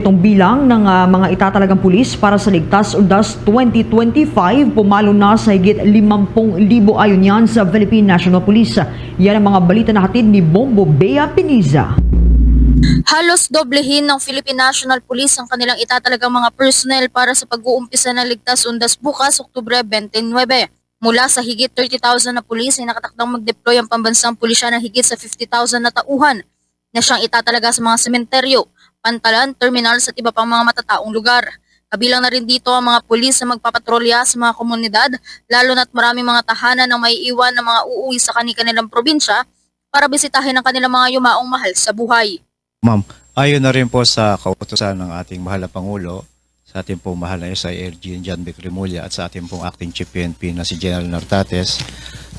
Itong bilang ng ah, mga itatalagang pulis para sa Ligtas Undas 2025 pumalo na sa higit 50,000 ayon yan sa Philippine National Police. Yan ang mga balita na hatid ni Bombo Bea Piniza. Halos doblehin ng Philippine National Police ang kanilang itatalagang mga personnel para sa pag-uumpisa ng Ligtas Undas bukas, Oktubre 29. Mula sa higit 30,000 na pulis ay nakatakdang mag-deploy ang pambansang pulisya ng higit sa 50,000 na tauhan na siyang itatalaga sa mga sementeryo, pantalan, terminals at iba pang mga matataong lugar. Kabilang na rin dito ang mga pulis na magpapatrolya sa mga komunidad, lalo na't maraming mga tahanan na may iwan ng mga uuwi sa kanilang probinsya para bisitahin ang kanilang mga yumaong mahal sa buhay. Ma'am, ayon na rin po sa kautosan ng ating mahal na Pangulo, sa ating pong mahal na SIRG John Vic Remulla at sa ating pong acting chief PNP na si General Nartates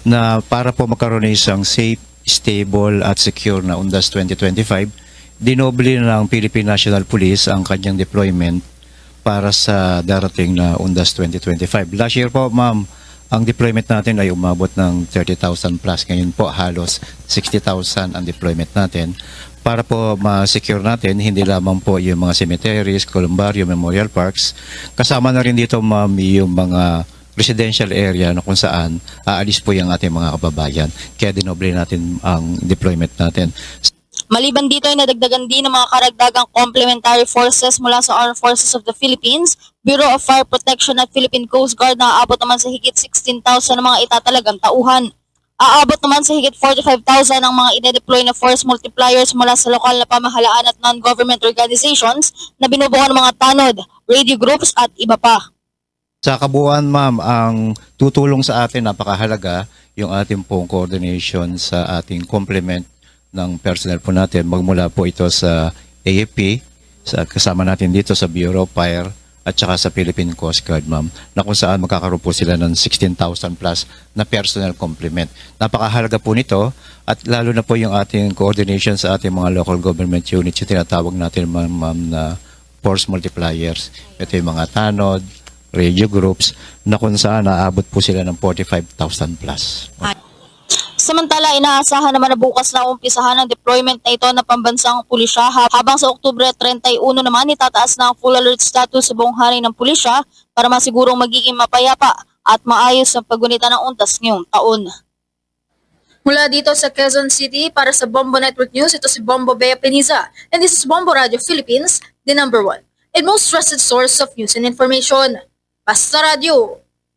na para po magkaroon ng isang safe, stable at secure na UNDAS 2025, dinoble ng Philippine National Police ang kanyang deployment para sa darating na UNDAS 2025. Last year po, ma'am, ang deployment natin ay umabot ng 30,000 plus. Ngayon po halos 60,000 ang deployment natin para po ma-secure natin hindi lamang po yung mga cemeteries, columbarium, memorial parks. Kasama na rin dito ma'am yung mga residential area na kung saan aalis po yung ating mga kababayan. Kaya dinoble natin ang deployment natin. Maliban dito ay nadagdagan din ng mga karagdagang complementary forces mula sa Armed Forces of the Philippines, Bureau of Fire Protection at Philippine Coast Guard na aabot naman sa higit 16,000 na mga itatalagang tauhan. Aabot naman sa higit 45,000 ang mga ide-deploy na force multipliers mula sa lokal na pamahalaan at non-government organizations na binubuo ng mga tanod, radio groups at iba pa. Sa kabuuan, ma'am, ang tutulong sa atin napakahalaga yung ating pong coordination sa ating complement ng personnel po natin. Magmula po ito sa AFP, sa kasama natin dito sa Bureau of Fire at saka sa Philippine Coast Guard, ma'am, na kung saan magkakaroon po sila ng 16,000 plus na personnel complement. Napakahalaga po nito at lalo na po yung ating coordination sa ating mga local government units, yung tinatawag natin, ma'am, na force multipliers. Ito yung mga tanod, radio groups na kung saan naabot po sila ng 45,000 plus. Samantala, inaasahan naman na bukas na umpisahan ang deployment na ito ng pambansang pulisya ha- habang sa Oktubre 31 naman itataas na ang full alert status sa buong hari ng pulisya para masigurong magiging mapayapa at maayos ang paggunita ng untas ngayong taon. Mula dito sa Quezon City para sa Bombo Network News, ito si Bombo Bea Peniza and this is Bombo Radio Philippines, the number one and most trusted source of news and information. Basta Radio,